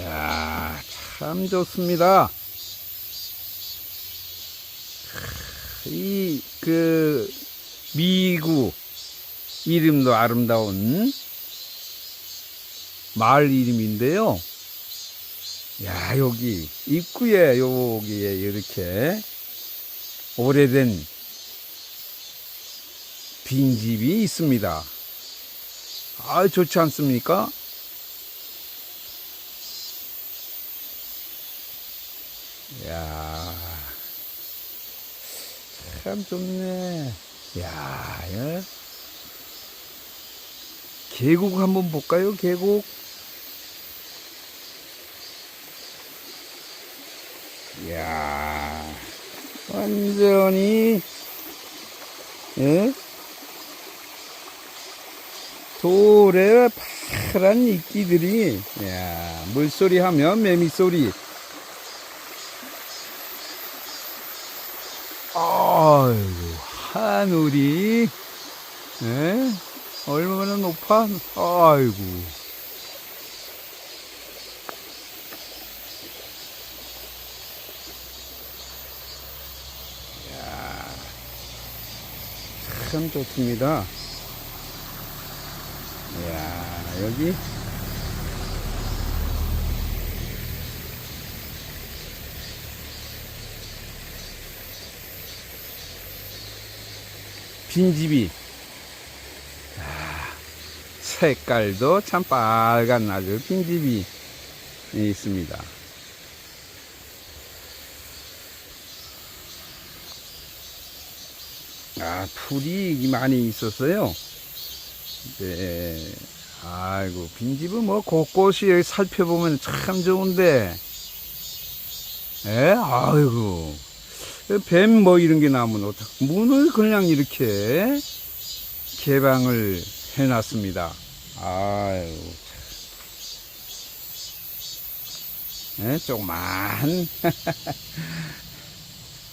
야, 참 좋습니다. 이, 그, 미구, 이름도 아름다운 마을 이름인데요. 야, 여기, 입구에, 여기에 이렇게 오래된 빈집이 있습니다. 아, 좋지 않습니까? 야, 참 좋네. 야, 예. 계곡 한번 볼까요? 계곡. 야, 완전히, 예? 돌에 파란 이끼들이, 야, 물소리 하면 매미 소리. 아이고, 하늘이, 예? 얼마나 높아? 아이고. 야, 참 좋습니다. 야, 여기. 빈집이 아, 색깔도 참 빨간 아주 빈집이 있습니다. 아, 풀이 많이 있었어요. 네. 아이고, 빈집은 뭐 곳곳이 여기 살펴보면 참 좋은데. 에? 아이고. 뱀 뭐 이런 게 나오면 어떡 문을 그냥 이렇게 개방을 해놨습니다. 아유. 네, 조그만,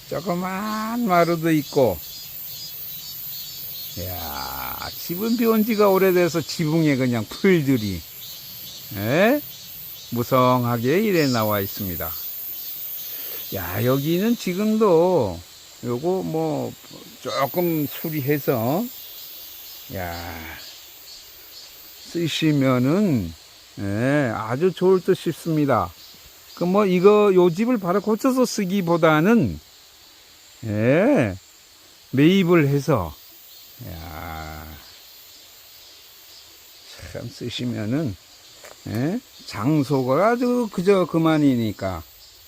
조그만 마루도 있고, 야 집은 비온 지가 오래돼서 지붕에 그냥 풀들이, 예? 무성하게 이래 나와 있습니다. 야, 여기는 지금도 요거 뭐 조금 수리해서 야 쓰시면은 예, 아주 좋을 듯 싶습니다. 그 뭐 이거 요 집을 바로 고쳐서 쓰기보다는 예, 매입을 해서 야, 참 쓰시면은 예, 장소가 아주 그저 그만이니까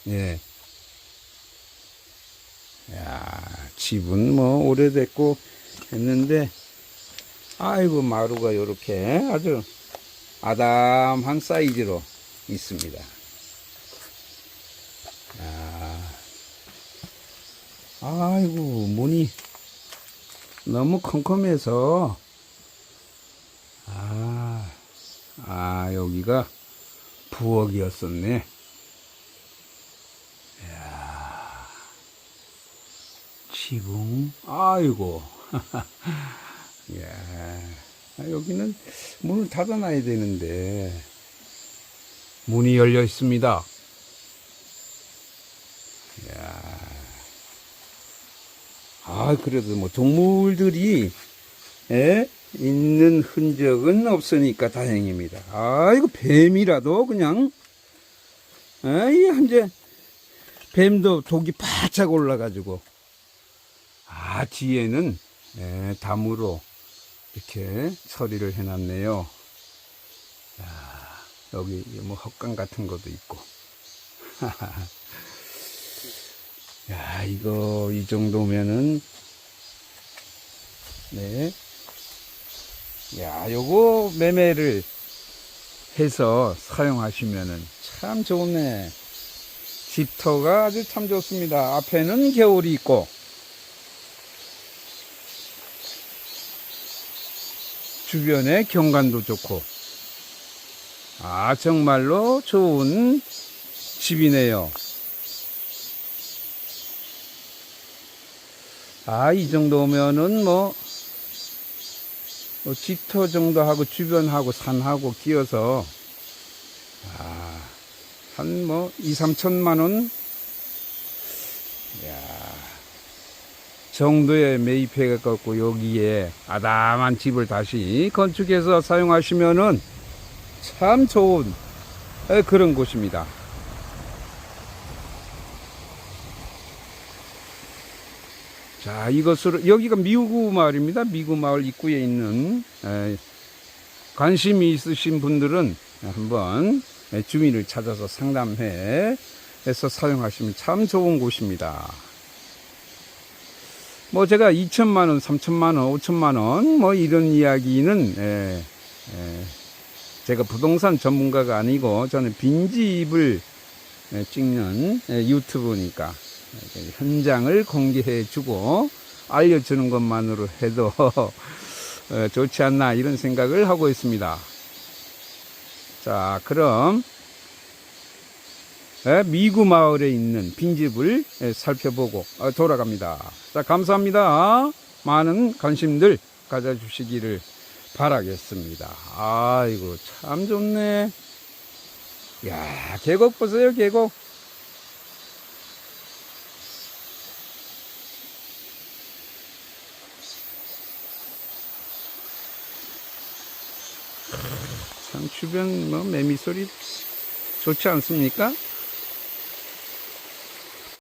예. 야, 집은 뭐 오래됐고 했는데, 아이고, 마루가 요렇게 아주 아담한 사이즈로 있습니다. 야, 아이고, 문이 너무 컴컴해서, 아, 아, 여기가 부엌이었었네. 지붕, 아이고. 예. 아, 여기는 문을 닫아놔야 되는데, 문이 열려 있습니다. 야 아, 그래도 뭐 동물들이, 예? 있는 흔적은 없으니까 다행입니다. 아이고, 뱀이라도 그냥, 아이, 한제 뱀도 독이 바짝 올라가지고, 아, 뒤에는 예, 담으로 이렇게 처리를 해놨네요. 야, 여기 뭐 헛강 같은 것도 있고. 야, 이거 이 정도면은 네. 야, 요거 매매를 해서 사용하시면은 참 좋네. 집터가 아주 참 좋습니다. 앞에는 겨울이 있고 주변에 경관도 좋고. 아 정말로 좋은 집이네요. 아 이 정도면은 뭐, 뭐 집터 정도 하고 주변하고 산하고 끼어서 아 한 뭐 2, 3천만 원 정도에 매입해 갖고 여기에 아담한 집을 다시 건축해서 사용하시면은 참 좋은 에, 그런 곳입니다. 자, 이것으로 여기가 미구 마을입니다. 미구 마을 입구에 있는 에, 관심이 있으신 분들은 한번 에, 주민을 찾아서 상담해 해서 사용하시면 참 좋은 곳입니다. 뭐 제가 2천만 원, 3천만 원, 5천만 원 뭐 이런 이야기는 에, 에, 제가 부동산 전문가가 아니고 저는 빈집을 에, 찍는 에, 유튜브니까 에, 현장을 공개해 주고 알려주는 것만으로 해도 어, 좋지 않나 이런 생각을 하고 있습니다. 자, 그럼 에, 미구 마을에 있는 빈집을 에, 살펴보고 어, 돌아갑니다. 자, 감사합니다. 많은 관심들 가져주시기를 바라겠습니다. 아이고, 참 좋네. 야, 계곡 보세요, 계곡. 참 주변 뭐 매미 소리 좋지 않습니까?